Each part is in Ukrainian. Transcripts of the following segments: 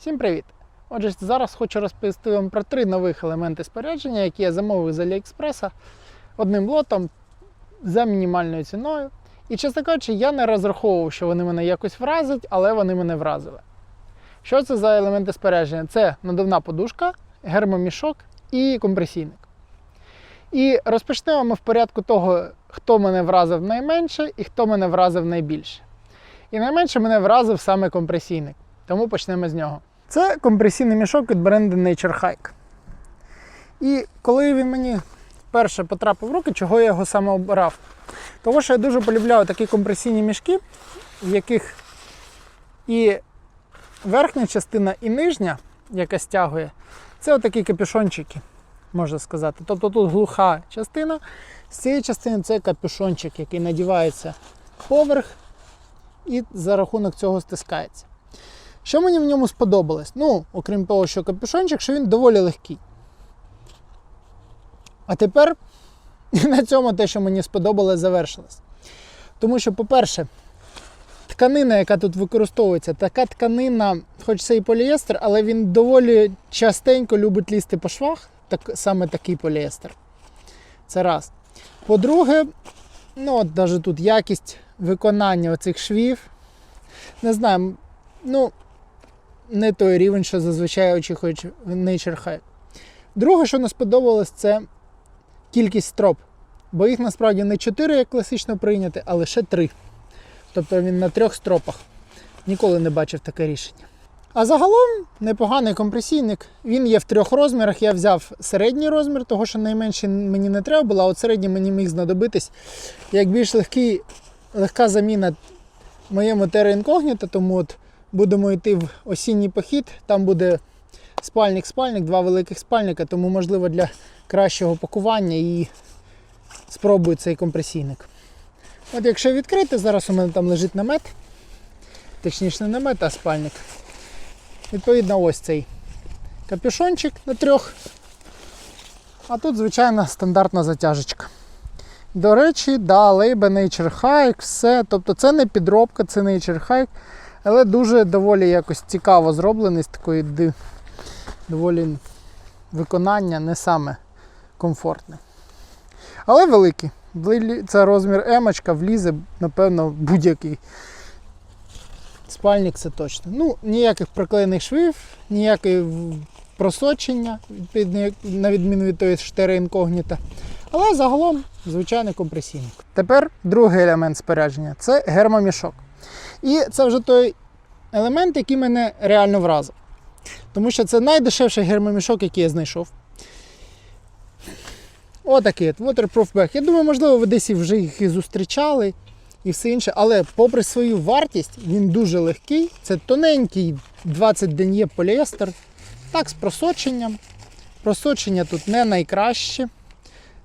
Всім привіт! Отже, зараз хочу розповісти вам про три нових елементи спорядження, які я замовив з Аліекспреса одним лотом за мінімальною ціною. І, чесно кажучи, я не розраховував, що вони мене якось вразять, але вони мене вразили. Що це за елементи спорядження? Це надувна подушка, гермомішок і компресійник. І розпочнемо ми в порядку того, хто мене вразив найменше і хто мене вразив найбільше. І найменше мене вразив саме компресійник. Тому почнемо з нього. Це компресійний мішок від бренду Nature Hike. І коли він мені вперше потрапив в руки, чого я його саме обирав? Тому що я дуже полюбляю такі компресійні мішки, в яких і верхня частина, і нижня, яка стягує, це отакі капюшончики, можна сказати. Тобто тут глуха частина, з цієї частини це капюшончик, який надівається поверх і за рахунок цього стискається. Що мені в ньому сподобалось? Ну, окрім того, що капюшончик, що він доволі легкий. А тепер на цьому те, що мені сподобалось, завершилось. Тому що, по-перше, тканина, яка тут використовується, така тканина, хоч це і поліестер, але він доволі частенько любить лізти по швах, так, саме такий поліестер. Це раз. По-друге, ну от навіть тут якість виконання оцих швів. Не знаю, ну, не той рівень, що зазвичай очікують в Nature High. Друге, що не сподобалось, це кількість строп. Бо їх насправді не 4, як класично прийняти, а лише 3. Тобто він на трьох стропах. Ніколи не бачив таке рішення. А загалом непоганий компресійник. Він є в трьох розмірах. Я взяв середній розмір, того що найменший мені не треба було, а от середній мені міг знадобитись як більш легкий, легка заміна моєму Terra Incognito, тому от будемо йти в осінній похід. Там буде спальник-спальник, два великих спальника, тому можливо для кращого пакування і спробую цей компресійник. От якщо відкрити, зараз у мене там лежить намет, точніше не намет, а спальник. Відповідно, ось цей капюшончик на трьох. А тут, звичайно, стандартна затяжечка. До речі, да, Leibe Nature Hike, все. Тобто це не підробка, це Nature Hike, але дуже доволі якось цікаво зроблений з такої доволі виконання не саме комфортне. Але великий. Це розмір емочка, влізе, напевно, будь-який спальник це точно. Ну, ніяких проклеєних швів, ніяке просочення, на відміну від тої штери інкогніта. Але загалом звичайний компресійник. Тепер другий елемент спорядження це гермомішок. І це вже той елемент, який мене реально вразив. Тому що це найдешевший гермомішок, який я знайшов. Отакий от Waterproof Bag. Я думаю, можливо, ви десь вже їх і зустрічали і все інше. Але попри свою вартість, він дуже легкий. Це тоненький 20 ден'є поліестер. Так, з просоченням. Просочення тут не найкраще.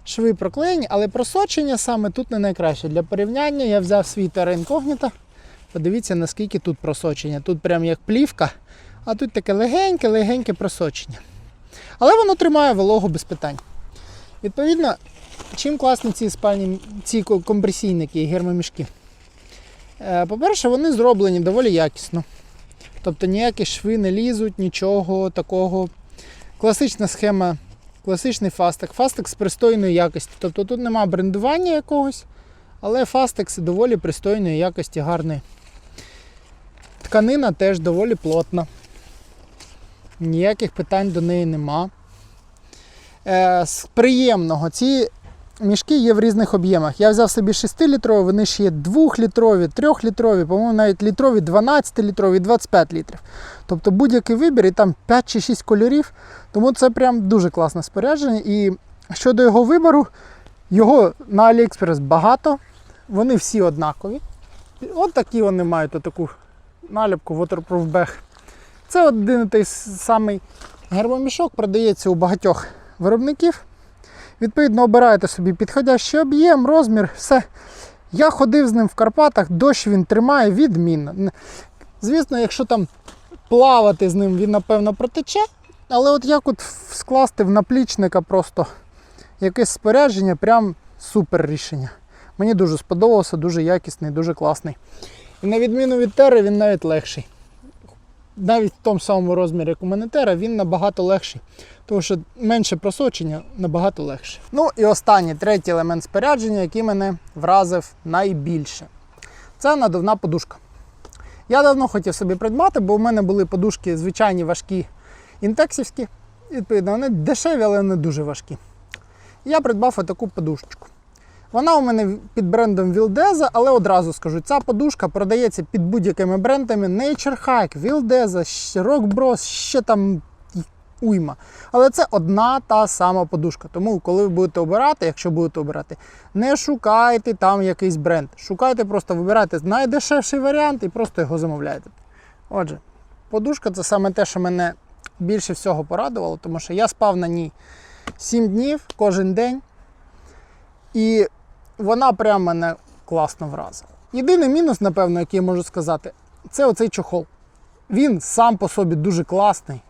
Шви проклеєні, але просочення саме тут не найкраще. Для порівняння я взяв свій Terra Incognito. Подивіться, наскільки тут просочення. Тут прям як плівка, а тут таке легеньке-легеньке просочення. Але воно тримає вологу без питань. Відповідно, чим класні ці спальні, ці компресійники і гермомішки? Е, По-перше, вони зроблені доволі якісно. Тобто ніякі шви не лізуть, нічого такого. Класична схема, класичний фастек. Фастек з пристойної якості. Тобто тут нема брендування якогось, але фастекс доволі пристойної якості, гарний. Тканина теж доволі плотна. Ніяких питань до неї нема. Е, з приємного, ці мішки є в різних об'ємах. Я взяв собі 6-літрові, вони ще є 2-літрові, 3-літрові, по-моєму, навіть літрові, 12-літрові, 25 літрів. Тобто будь-який вибір, і там 5 чи 6 кольорів. Тому це прям дуже класне спорядження. І щодо його вибору, його на AliExpress багато, вони всі однакові. От такі вони мають таку наліпку Waterproof Bag. Це один і той самий гермомішок, продається у багатьох виробників. Відповідно, обираєте собі підходящий об'єм, розмір, все. Я ходив з ним в Карпатах, дощ він тримає відмінно. Звісно, якщо там плавати з ним, він напевно протече. Але от як от скласти в наплічника просто якесь спорядження, прям супер рішення. Мені дуже сподобався, дуже якісний, дуже класний. І на відміну від Терри, він навіть легший. навіть в тому самому розмірі, як у Монетера, він набагато легший. Тому що менше просочення набагато легше. Ну і останній третій елемент спорядження, який мене вразив найбільше. Це надувна подушка. Я давно хотів собі придбати, бо в мене були подушки звичайні важкі інтексівські. Відповідно, вони дешеві, але не дуже важкі. Я придбав отаку подушечку. Вона у мене під брендом Вілдеза, але одразу скажу, ця подушка продається під будь-якими брендами Nature Hike, Вілдеза, Rock Bros, ще там уйма. Але це одна та сама подушка. Тому, коли ви будете обирати, якщо будете обирати, не шукайте там якийсь бренд. Шукайте, просто вибирайте найдешевший варіант і просто його замовляєте. Отже, подушка це саме те, що мене більше всього порадувало, тому що я спав на ній 7 днів кожен день. І вона прямо мене класно вразила. Єдиний мінус, напевно, який я можу сказати, це оцей чохол. Він сам по собі дуже класний,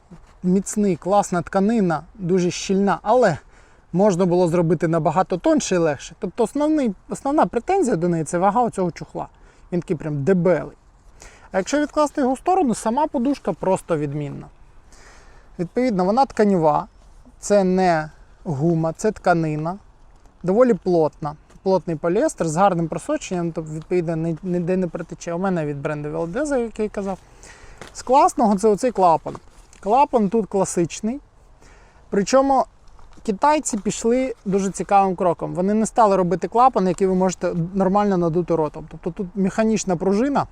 міцний, класна тканина, дуже щільна, але можна було зробити набагато тоньше і легше. Тобто основний, основна претензія до неї це вага оцього чохла. Він такий прям дебелий. А якщо відкласти його в сторону, сама подушка просто відмінна. Відповідно, вона тканєва, це не гума, це тканина, доволі плотна. Плотний поліестер з гарним просоченням, тобто, відповідно, ніде не протече. У мене від бренду Valdeza, як я казав. З класного це оцей клапан. Клапан тут класичний. Причому китайці пішли дуже цікавим кроком. Вони не стали робити клапан, який ви можете нормально надути ротом. Тобто тут механічна пружина,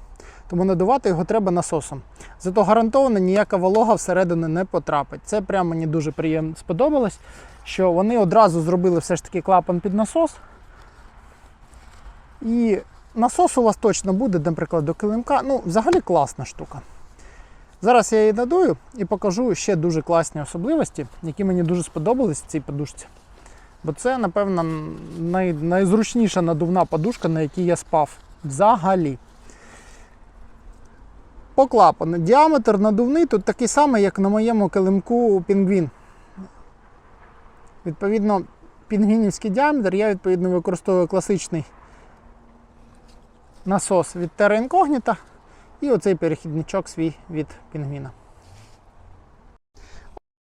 тому надувати його треба насосом. Зато гарантовано ніяка волога всередину не потрапить. Це прямо мені дуже приємно сподобалось, що вони одразу зробили все ж таки клапан під насос. І насос у вас точно буде, наприклад, до килимка. Ну, взагалі класна штука. Зараз я її надую і покажу ще дуже класні особливості, які мені дуже сподобались в цій подушці. Бо це, напевно, най, найзручніша надувна подушка, на якій я спав. Взагалі. По клапану. Діаметр надувний тут такий самий, як на моєму килимку пінгвін. Відповідно, пінгвінівський діаметр я відповідно використовую класичний насос від Terra Incognita і оцей перехідничок свій від пінгвіна.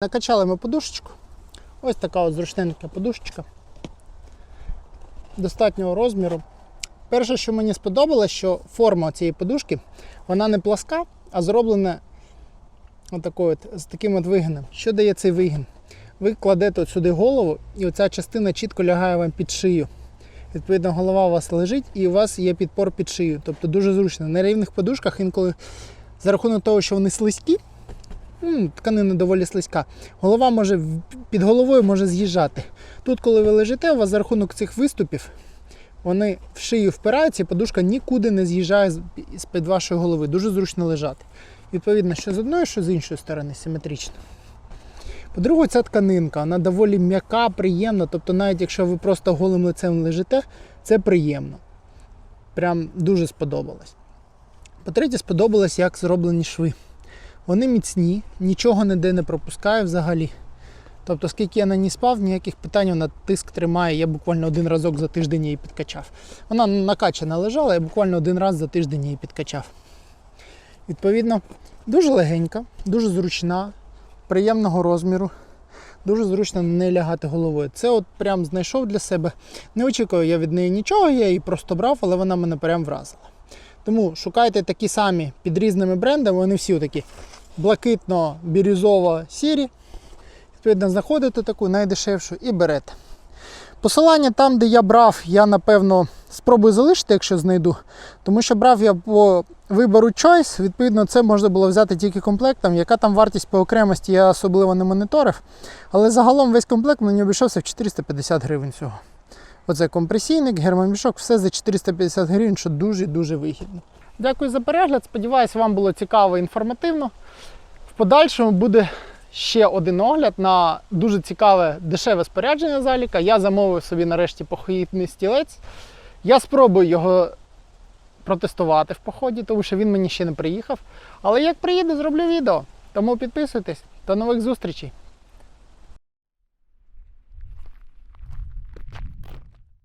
Накачали ми подушечку. Ось така от зручненька подушечка. Достатнього розміру. Перше, що мені сподобалось, що форма цієї подушки вона не пласка, а зроблена от, з таким от вигином. Що дає цей вигін? Ви кладете от сюди голову, і оця частина чітко лягає вам під шию. Відповідно, голова у вас лежить і у вас є підпор під шию. Тобто дуже зручно. На рівних подушках інколи за рахунок того, що вони слизькі, тканина доволі слизька, голова може під головою може з'їжджати. Тут, коли ви лежите, у вас за рахунок цих виступів вони в шию впираються, і подушка нікуди не з'їжджає з-під вашої голови. Дуже зручно лежати. Відповідно, що з одної, що з іншої сторони, симетрично. По-друге, ця тканинка, вона доволі м'яка, приємна. Тобто, навіть якщо ви просто голим лицем лежите, це приємно. Прям дуже сподобалось. По-третє, сподобалось, як зроблені шви. Вони міцні, нічого ніде не пропускає взагалі. Тобто, скільки я на ній спав, ніяких питань вона тиск тримає. Я буквально один разок за тиждень її підкачав. Вона накачана лежала, я буквально один раз за тиждень її підкачав. Відповідно, дуже легенька, дуже зручна, приємного розміру. Дуже зручно не лягати головою. Це от прям знайшов для себе. Не очікую я від неї нічого, я її просто брав, але вона мене прям вразила. Тому шукайте такі самі під різними брендами, вони всі такі блакитно-бірюзово-сірі. Відповідно, знаходите таку найдешевшу і берете. Посилання там, де я брав, я напевно спробую залишити, якщо знайду. Тому що брав я по вибору Choice, відповідно, це можна було взяти тільки комплектом. Яка там вартість по окремості, я особливо не моніторив. Але загалом весь комплект мені обійшовся в 450 гривень всього. Оце компресійник, гермомішок, все за 450 гривень, що дуже-дуже вигідно. Дякую за перегляд. Сподіваюсь, вам було цікаво і інформативно. В подальшому буде ще один огляд на дуже цікаве дешеве спорядження заліка. Я замовив собі нарешті похідний стілець. Я спробую його протестувати в поході, тому що він мені ще не приїхав. Але як приїде, зроблю відео. Тому підписуйтесь. До нових зустрічей!